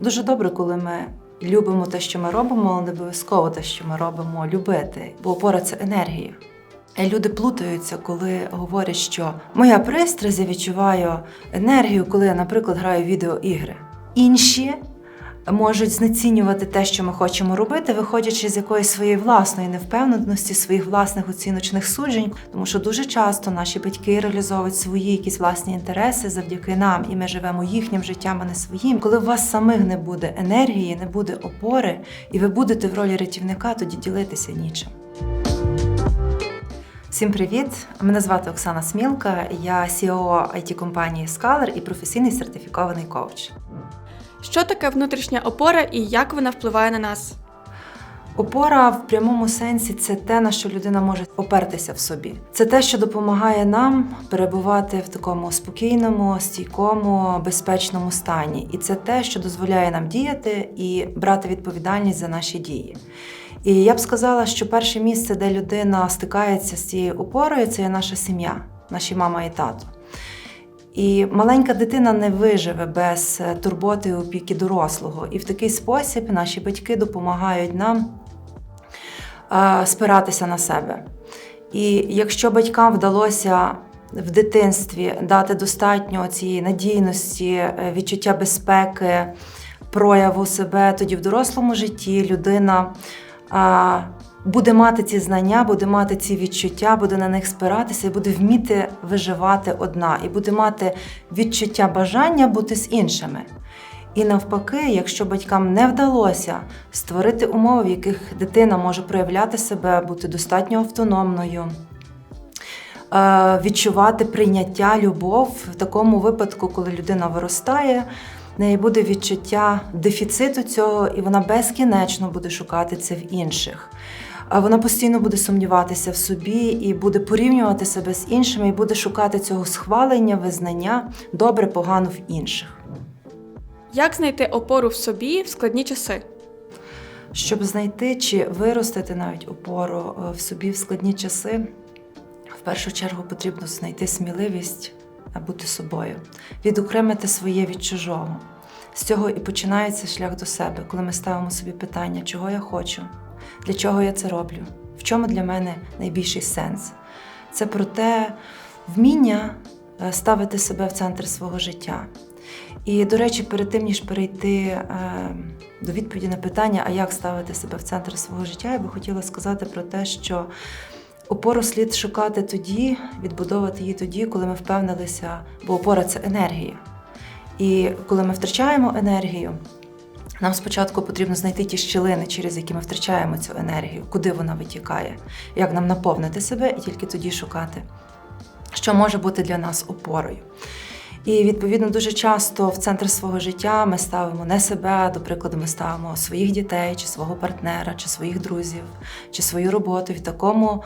Дуже добре, коли ми любимо те, що ми робимо, але не обов'язково те, що ми робимо, любити, бо опора це енергія. Люди плутаються, коли говорять, що моя пристрасть відчуваю енергію, коли я, наприклад, граю в відеоігри. Інші можуть знецінювати те, що ми хочемо робити, виходячи з якоїсь своєї власної невпевненості, своїх власних оціночних суджень, тому що дуже часто наші батьки реалізовують свої якісь власні інтереси завдяки нам, і ми живемо їхнім життям, а не своїм. Коли у вас самих не буде енергії, не буде опори, і ви будете в ролі рятівника, тоді ділитися нічим. Всім привіт! Мене звати Оксана Смілка. Я CEO it компанії Scholar і професійний сертифікований коуч. Що таке внутрішня опора і як вона впливає на нас? Опора в прямому сенсі це те, на що людина може опертися в собі. Це те, що допомагає нам перебувати в такому спокійному, стійкому, безпечному стані. І це те, що дозволяє нам діяти і брати відповідальність за наші дії. І я б сказала, що перше місце, де людина стикається з цією опорою, це є наша сім'я, наші мама і тато. І маленька дитина не виживе без е, турботи і опіки дорослого. І в такий спосіб наші батьки допомагають нам е, спиратися на себе. І якщо батькам вдалося в дитинстві дати достатньо цієї надійності, е, відчуття безпеки, прояву себе, тоді в дорослому житті людина буде мати ці знання, буде мати ці відчуття, буде на них спиратися і буде вміти виживати одна, і буде мати відчуття бажання бути з іншими. І навпаки, якщо батькам не вдалося створити умови, в яких дитина може проявляти себе, бути достатньо автономною, е, відчувати прийняття, любов в такому випадку, коли людина виростає, в неї буде відчуття дефіциту цього, і вона безкінечно буде шукати це в інших. Вона постійно буде сумніватися в собі і буде порівнювати себе з іншими, і буде шукати цього схвалення, визнання, добре, погано в інших. Як знайти опору в собі в складні часи? Щоб знайти чи виростити навіть опору е, в собі в складні часи, в першу чергу потрібно знайти сміливість бути собою, відокремити своє від чужого. З цього і починається шлях до себе, коли ми ставимо собі питання, чого я хочу, для чого я це роблю, в чому для мене найбільший сенс. Це про те вміння е, ставити себе в центр свого життя. І, до речі, перед тим, ніж перейти е, до відповіді на питання, а як ставити себе в центр свого життя, я би хотіла сказати про те, що опору слід шукати тоді, відбудовувати її тоді, коли ми впевнилися, бо опора це енергія. І коли ми втрачаємо енергію, нам спочатку потрібно знайти ті щілини, через які ми втрачаємо цю енергію, куди вона витікає, як нам наповнити себе і тільки тоді шукати, що може бути для нас опорою. І відповідно дуже часто в центр свого життя ми ставимо не себе, до прикладу, ми ставимо своїх дітей, чи свого партнера, чи своїх друзів, чи свою роботу. В такому,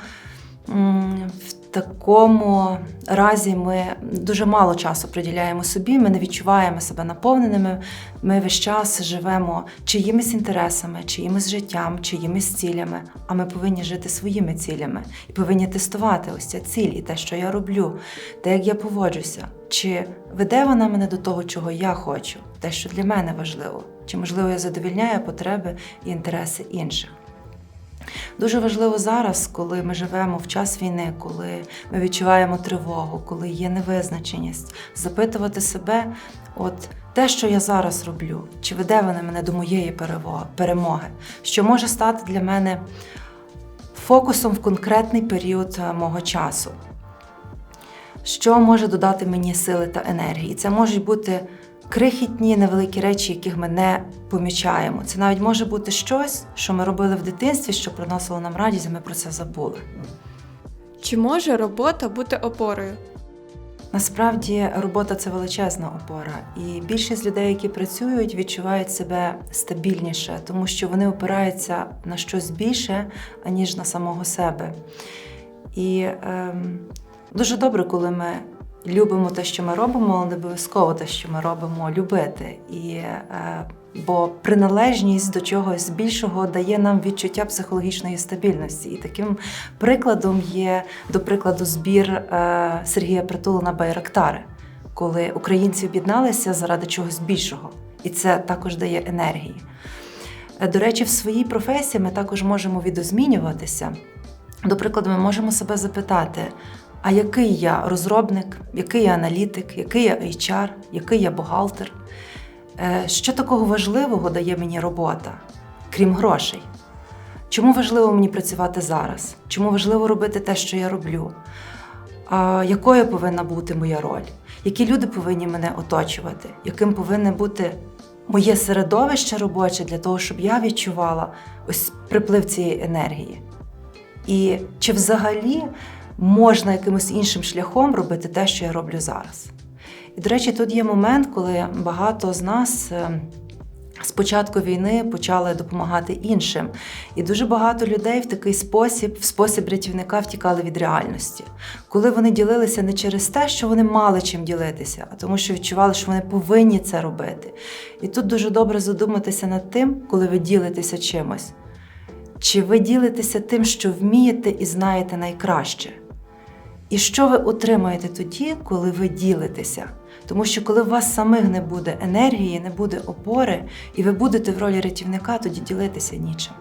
в такому разі ми дуже мало часу приділяємо собі, ми не відчуваємо себе наповненими. Ми весь час живемо чиїмись інтересами, чиїмось життям, чиїмись цілями. А ми повинні жити своїми цілями і повинні тестувати ось ця ціль і те, що я роблю, те, як я поводжуся. Чи веде вона мене до того, чого я хочу, те, що для мене важливо, чи можливо я задовільняю потреби і інтереси інших. Дуже важливо зараз, коли ми живемо в час війни, коли ми відчуваємо тривогу, коли є невизначеність, запитувати себе, от те, що я зараз роблю, чи веде вона мене до моєї перемоги, що може стати для мене фокусом в конкретний період е, мого часу. Що може додати мені сили та енергії? Це можуть бути крихітні невеликі речі, яких ми не помічаємо. Це навіть може бути щось, що ми робили в дитинстві, що приносило нам радість, і ми про це забули. Чи може робота бути опорою? Насправді робота це величезна опора, і більшість людей, які працюють, відчувають себе стабільніше, тому що вони опираються на щось більше, аніж на самого себе. І ем, дуже добре, коли ми любимо те, що ми робимо, але не обов'язково те, що ми робимо, любити. І, е, бо приналежність до чогось більшого дає нам відчуття психологічної стабільності. І таким прикладом є, до прикладу, збір е, Сергія Притула на Байрактари, коли українці об'єдналися заради чогось більшого. і це також дає енергії. Е, До речі, в своїй професії ми також можемо відозмінюватися. До прикладу, ми можемо себе запитати: а який я розробник, який я аналітик, який я HR, який я бухгалтер? Е, Що такого важливого дає мені робота, крім грошей? Чому важливо мені працювати зараз? Чому важливо робити те, що я роблю? Якою повинна бути моя роль? Які люди повинні мене оточувати? Яким повинне бути моє середовище робоче для того, щоб я відчувала ось приплив цієї енергії? І чи взагалі можна якимось іншим шляхом робити те, що я роблю зараз? І, до речі, тут є момент, коли багато з нас е, з початку війни почали допомагати іншим. І дуже багато людей в такий спосіб, в спосіб рятівника, втікали від реальності, коли вони ділилися не через те, що вони мали чим ділитися, а тому, що відчували, що вони повинні це робити. І тут дуже добре задуматися над тим, коли ви ділитеся чимось. Чи ви ділитеся тим, що вмієте і знаєте найкраще? І що ви отримаєте тоді, коли ви ділитеся? Тому що коли у вас самих не буде енергії, не буде опори, і ви будете в ролі рятівника, тоді ділитися нічим.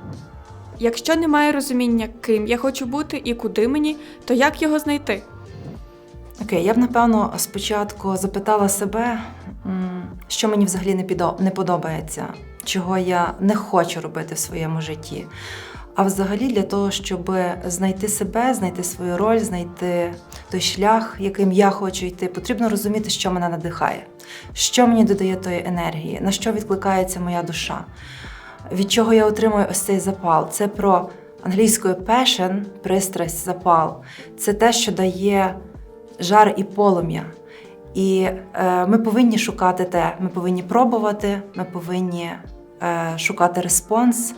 Якщо немає розуміння, ким я хочу бути і куди мені, то як його знайти? Окей, я б напевно спочатку запитала себе, що мені взагалі не подобається, чого я не хочу робити в своєму житті. А взагалі для того, щоб знайти себе, знайти свою роль, знайти той шлях, яким я хочу йти, потрібно розуміти, що мене надихає, що мені додає тої енергії, на що відкликається моя душа, від чого я отримую ось цей запал. Це про англійською passion, пристрасть, запал. Це те, що дає жар і полум'я. І е, ми повинні шукати те, ми повинні пробувати, ми повинні е, шукати респонс,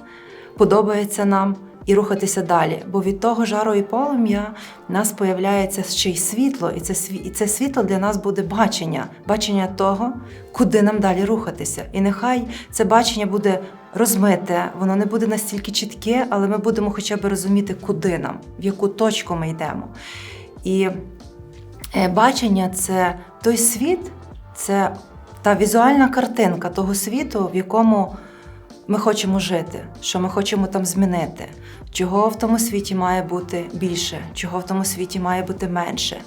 подобається нам і рухатися далі. Бо від того жару і полум'я в нас появляється ще й світло, і це, і це світло для нас буде бачення, бачення того, куди нам далі рухатися. І нехай це бачення буде розмите, воно не буде настільки чітке, але ми будемо хоча б розуміти, куди нам, в яку точку ми йдемо. І Е, Бачення це той світ, це та візуальна картинка того світу, в якому ми хочемо жити, що ми хочемо там змінити, чого в тому світі має бути більше, чого в тому світі має бути менше,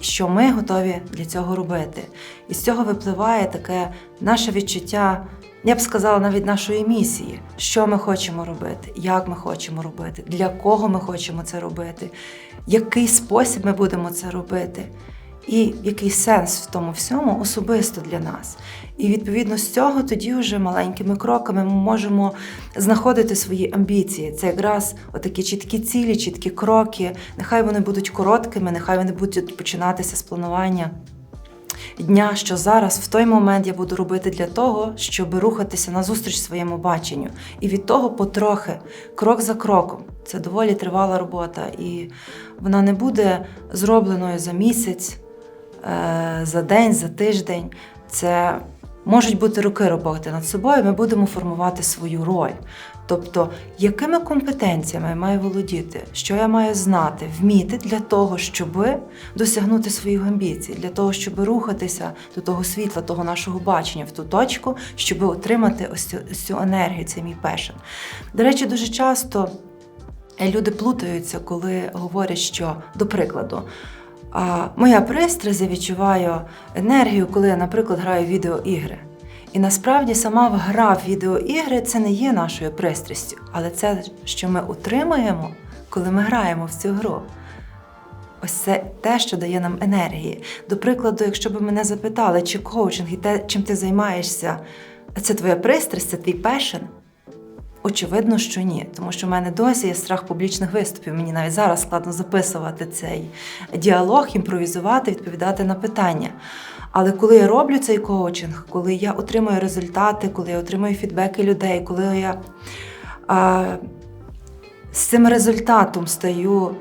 і що ми готові для цього робити. І з цього випливає таке наше відчуття. Я б сказала навіть нашої місії, що ми хочемо робити, як ми хочемо робити, для кого ми хочемо це робити, який спосіб ми будемо це робити, і який сенс в тому всьому особисто для нас. І відповідно з цього тоді вже маленькими кроками ми можемо знаходити свої амбіції. Це якраз отакі чіткі цілі, чіткі кроки. Нехай вони будуть короткими, нехай вони будуть починатися з планування дня, що зараз в той момент я буду робити для того, щоб рухатися назустріч своєму баченню. І від того потрохи, крок за кроком. Це доволі тривала робота, і вона не буде зробленою за місяць, за день, за тиждень. Це можуть бути роки роботи над собою. Ми будемо формувати свою роль. Тобто, якими компетенціями я маю володіти, що я маю знати, вміти для того, щоб досягнути своїх амбіцій, для того, щоб рухатися до того світла, того нашого бачення в ту точку, щоб отримати ось цю, ось цю енергію, це мій пешен. До речі, дуже часто люди плутаються, коли говорять, що, до прикладу, моя пристрасть відчуваю енергію, коли я, наприклад, граю відеоігри. І насправді сама гра в відеоігри це не є нашою пристрастю, але це, що ми отримуємо, коли ми граємо в цю гру. Ось це те, що дає нам енергії. До прикладу, якщо б мене запитали, чи коучинг і те, чим ти займаєшся, це твоя пристрасть, це твій пешен. Очевидно, що ні, тому що в мене досі є страх публічних виступів. Мені навіть зараз складно записувати цей діалог, імпровізувати, відповідати на питання. Але коли я роблю цей коучинг, коли я отримую результати, коли я отримую фідбеки людей, коли я а, з цим результатом стаю,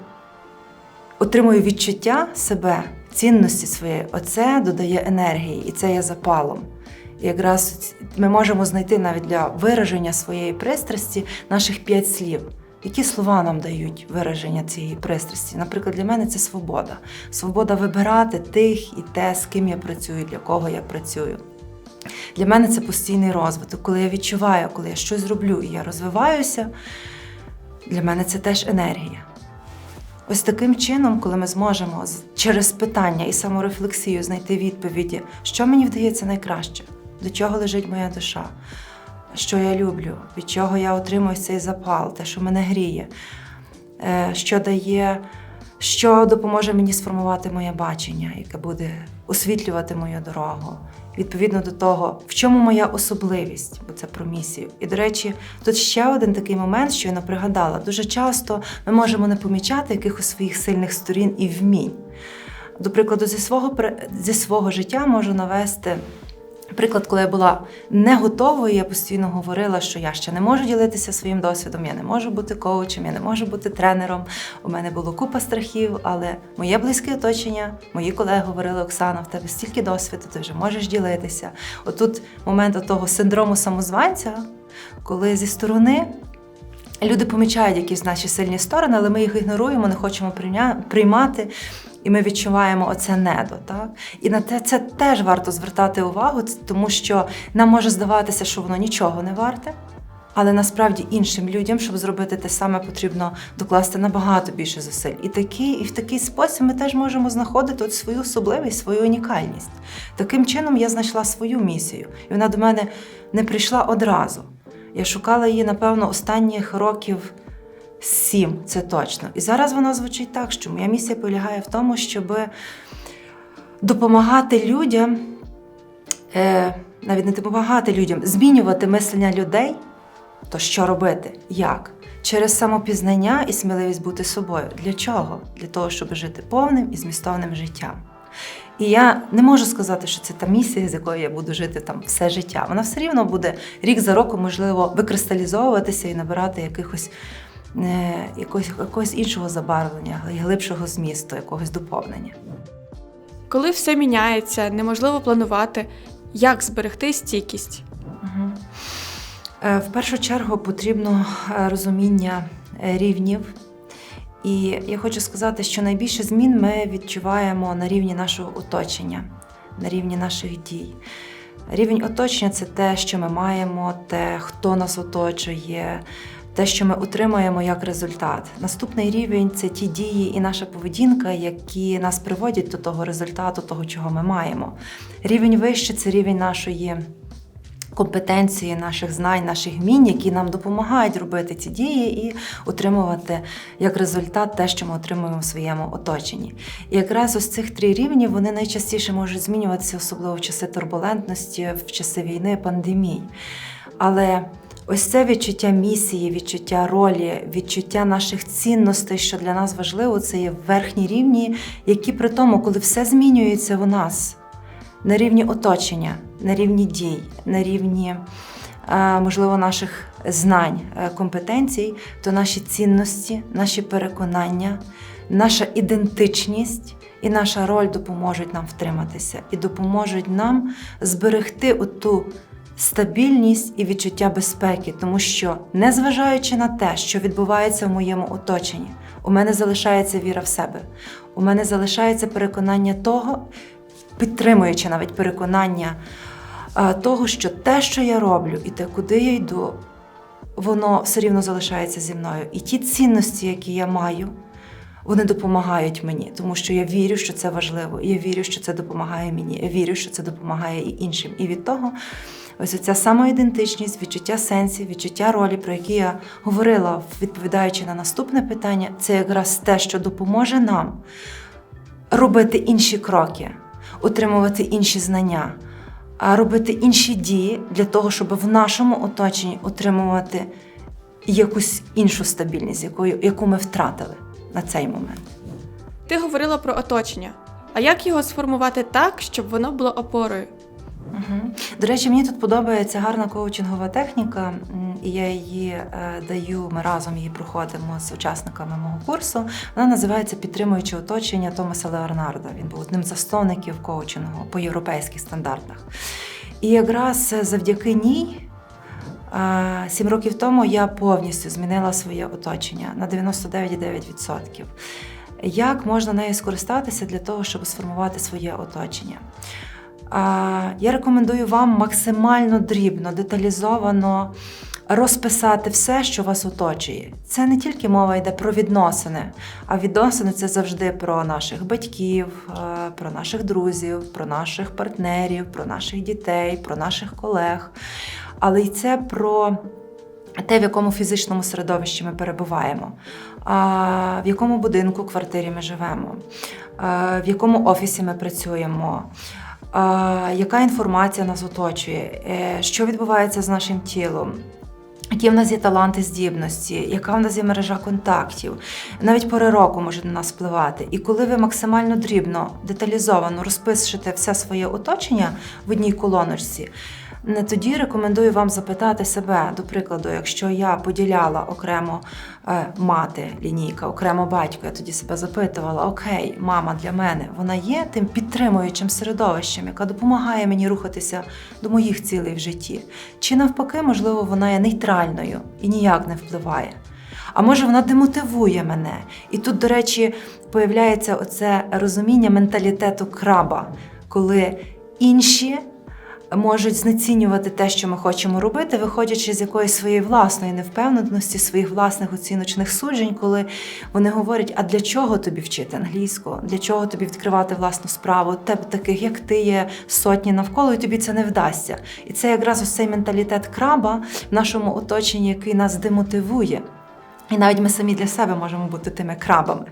отримую відчуття себе, цінності своєї, оце додає енергії, і це є запалом. Якраз ми можемо знайти навіть для вираження своєї пристрасті наших п'ять слів. Які слова нам дають вираження цієї пристрасті? Наприклад, для мене це свобода. Свобода вибирати тих і те, з ким я працюю, для кого я працюю. Для мене це постійний розвиток. Коли я відчуваю, коли я щось роблю і я розвиваюся, для мене це теж енергія. Ось таким чином, коли ми зможемо через питання і саморефлексію знайти відповіді, що мені вдається найкраще, до чого лежить моя душа, що я люблю, від чого я отримую цей запал, те, що мене гріє, е, що дає, що допоможе мені сформувати моє бачення, яке буде освітлювати мою дорогу. Відповідно до того, в чому моя особливість, бо це про місію. І, до речі, тут ще один такий момент, що я пригадала. Дуже часто ми можемо не помічати якихось своїх сильних сторін і вмінь. До прикладу, зі свого, зі свого життя можу навести Приклад, коли я була не готовою, я постійно говорила, що я ще не можу ділитися своїм досвідом, я не можу бути коучем, я не можу бути тренером. У мене було купа страхів, але моє близьке оточення, мої колеги говорили: Оксана, в тебе стільки досвіду, ти вже можеш ділитися. Отут момент того синдрому самозванця, коли зі сторони. Люди помічають якісь наші сильні сторони, але ми їх ігноруємо, не хочемо приймати, і ми відчуваємо оце недо. Так? І на те це теж варто звертати увагу, тому що нам може здаватися, що воно нічого не варте. Але насправді іншим людям, щоб зробити те саме, потрібно докласти набагато більше зусиль. І такий, і в такий спосіб ми теж можемо знаходити от свою особливість, свою унікальність. Таким чином я знайшла свою місію, і вона до мене не прийшла одразу. Я шукала її, напевно, останніх років сім, це точно. І зараз вона звучить так, що моя місія полягає в тому, щоб допомагати людям, е, навіть не допомагати людям, змінювати мислення людей. То що робити? Як? Через самопізнання і сміливість бути собою. Для чого? Для того, щоб жити повним і змістовним життям. І я не можу сказати, що це та місія, з якою я буду жити там все життя. Вона все рівно буде рік за роком, можливо, викристалізовуватися і набирати якихось, якогось, якогось іншого забарвлення, глибшого змісту, якогось доповнення. Коли все міняється, неможливо планувати, як зберегти стійкість. Е, В першу чергу потрібно е, розуміння е, рівнів. І я хочу сказати, що найбільше змін ми відчуваємо на рівні нашого оточення, на рівні наших дій. Рівень оточення це те, що ми маємо, те, хто нас оточує, те, що ми отримуємо як результат. Наступний рівень це ті дії і наша поведінка, які нас приводять до того результату, того, чого ми маємо. Рівень вище це рівень нашої компетенції, наших знань, наших вмінь, які нам допомагають робити ці дії і отримувати як результат те, що ми отримуємо в своєму оточенні. І якраз ось цих три рівні вони найчастіше можуть змінюватися, особливо в часи турбулентності, в часи війни, пандемій. Але ось це відчуття місії, відчуття ролі, відчуття наших цінностей, що для нас важливо, це є верхні рівні, які при тому, коли все змінюється у нас на рівні оточення, на рівні дій, на рівні, е, можливо, наших знань, е, компетенцій, то наші цінності, наші переконання, наша ідентичність і наша роль допоможуть нам втриматися і допоможуть нам зберегти оту стабільність і відчуття безпеки, тому що, незважаючи на те, що відбувається в моєму оточенні, у мене залишається віра в себе, у мене залишається переконання того, підтримуючи навіть переконання того, що те, що я роблю, і те, куди я йду, воно все рівно залишається зі мною. І ті цінності, які я маю, вони допомагають мені, тому що я вірю, що це важливо. Я вірю, що це допомагає мені. Я вірю, що це допомагає і іншим. І від того, ось ця самоідентичність, відчуття сенсів, відчуття ролі, про які я говорила, відповідаючи на наступне питання, це якраз те, що допоможе нам робити інші кроки, отримувати інші знання, а робити інші дії для того, щоб в нашому оточенні отримувати якусь іншу стабільність, якою, яку ми втратили на цей момент. Ти говорила про оточення. А як його сформувати так, щоб воно було опорою? Угу. До речі, мені тут подобається гарна коучингова техніка, і я її е, даю. Ми разом її проходимо з учасниками мого курсу. Вона називається Підтримуюче оточення Томаса Леонарда. Він був одним з засновників коучингу по європейських стандартах. І якраз завдяки ній. Сім років тому я повністю змінила своє оточення на 99,9%. Як можна нею скористатися для того, щоб сформувати своє оточення? Я рекомендую вам максимально дрібно, деталізовано розписати все, що вас оточує. Це не тільки мова йде про відносини, а відносини це завжди про наших батьків, е, про наших друзів, про наших партнерів, про наших дітей, про наших колег. Але й це про те, в якому фізичному середовищі ми перебуваємо, в якому будинку, квартирі ми живемо, в якому офісі ми працюємо, яка інформація нас оточує, е, що відбувається з нашим тілом. Які в нас є таланти, здібності, яка в нас є мережа контактів, навіть пори року може на нас впливати. І коли ви максимально дрібно, деталізовано розпишете все своє оточення в одній колоночці, не тоді рекомендую вам запитати себе, до прикладу, якщо я поділяла окремо е, мати, лінійка, окремо батько, я тоді себе запитувала: Окей, мама для мене вона є тим підтримуючим середовищем, яка допомагає мені рухатися до моїх цілей в житті. Чи навпаки, можливо, вона є нейтральною і ніяк не впливає. А може вона демотивує мене. І тут, до речі, появляється оце розуміння менталітету краба, коли інші можуть знецінювати те, що ми хочемо робити, виходячи з якоїсь своєї власної невпевненості, своїх власних оціночних суджень, коли вони говорять: а для чого тобі вчити англійську? Для чого тобі відкривати власну справу? Тебе таких, як ти, є сотні навколо, і тобі це не вдасться. І це якраз ось цей менталітет краба в нашому оточенні, який нас демотивує. І навіть ми самі для себе можемо бути тими крабами.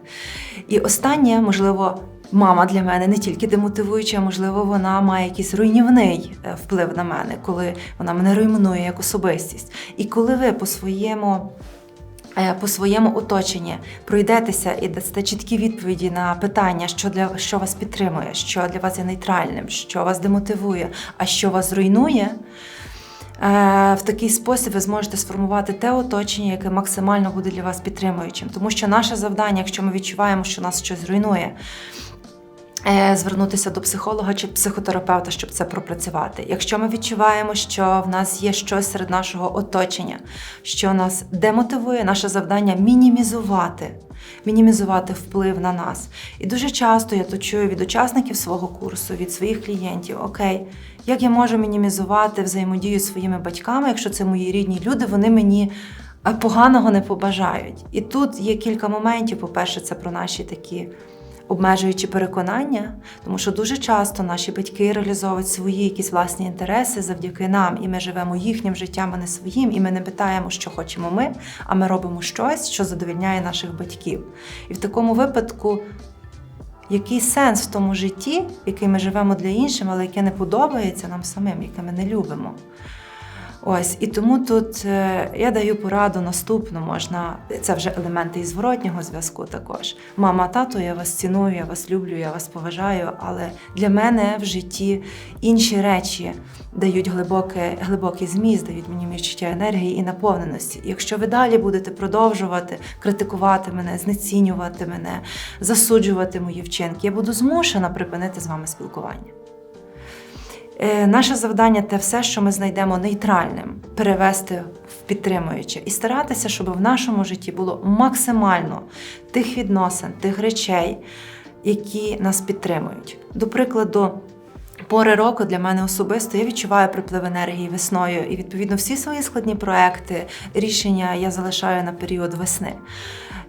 І останнє, можливо, мама для мене не тільки демотивуюча, а можливо, вона має якийсь руйнівний е, вплив на мене, коли вона мене руйнує як особистість. І коли ви по своєму. е, По своєму оточенні пройдетеся і дасте чіткі відповіді на питання, що для що вас підтримує, що для вас є нейтральним, що вас демотивує, а що вас руйнує. Е, В такий спосіб ви зможете сформувати те оточення, яке максимально буде для вас підтримуючим. Тому що наше завдання, якщо ми відчуваємо, що нас щось руйнує, звернутися до психолога чи психотерапевта, щоб це пропрацювати. Якщо ми відчуваємо, що в нас є щось серед нашого оточення, що нас демотивує, наше завдання мінімізувати. Мінімізувати вплив на нас. І дуже часто я то чую від учасників свого курсу, від своїх клієнтів: Окей, як я можу мінімізувати взаємодію з своїми батьками, якщо це мої рідні люди, вони мені е, поганого не побажають. І тут є кілька моментів. По-перше, це про наші такі обмежуючі переконання, тому що дуже часто наші батьки реалізовують свої якісь власні інтереси завдяки нам, і ми живемо їхнім життям, а не своїм, і ми не питаємо, що хочемо ми, а ми робимо щось, що задовільняє наших батьків. І в такому випадку. Який сенс в тому житті, який ми живемо для інших, але яке не подобається нам самим, яке ми не любимо? Ось і тому тут е, я даю пораду наступну. Можна це вже елементи і зворотнього зв'язку. Також мама, тато, я вас ціную, я вас люблю, я вас поважаю. Але для мене в житті інші речі дають глибоке, глибокий зміст, дають мені відчуття енергії і наповненості. Якщо ви далі будете продовжувати критикувати мене, знецінювати мене, засуджувати мої вчинки, я буду змушена припинити з вами спілкування. Е, Наше завдання те все, що ми знайдемо нейтральним, перевести в підтримуюче і старатися, щоб в нашому житті було максимально тих відносин, тих речей, які нас підтримують. До прикладу, пори року для мене особисто я відчуваю приплив енергії весною, і відповідно всі свої складні проекти, рішення я залишаю на період весни.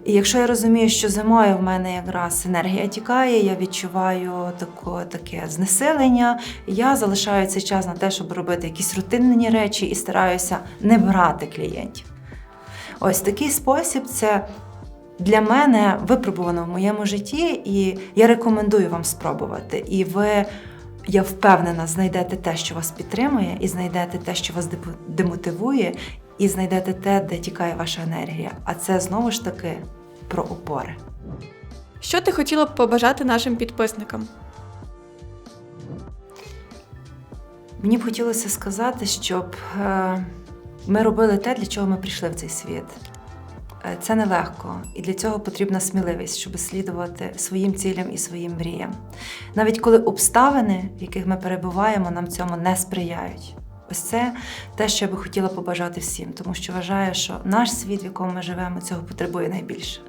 І якщо я розумію, що зимою в мене якраз енергія тікає, я відчуваю тако, таке знесилення, я залишаю цей час на те, щоб робити якісь рутинні речі і стараюся не брати клієнтів. Ось такий спосіб це для мене випробувано в моєму житті, і я рекомендую вам спробувати. І ви, я впевнена, знайдете те, що вас підтримує, і знайдете те, що вас демотивує, і знайдете те, де тікає ваша енергія. А це знову ж таки про опори. Що ти хотіла б побажати нашим підписникам? Мені б хотілося сказати, щоб е, ми робили те, для чого ми прийшли в цей світ. Е, Це нелегко, і для цього потрібна сміливість, щоб слідувати своїм цілям і своїм мріям. Навіть коли обставини, в яких ми перебуваємо, нам цьому не сприяють. Ось це те, що я би хотіла побажати всім, тому що вважаю, що наш світ, в якому ми живемо, цього потребує найбільше.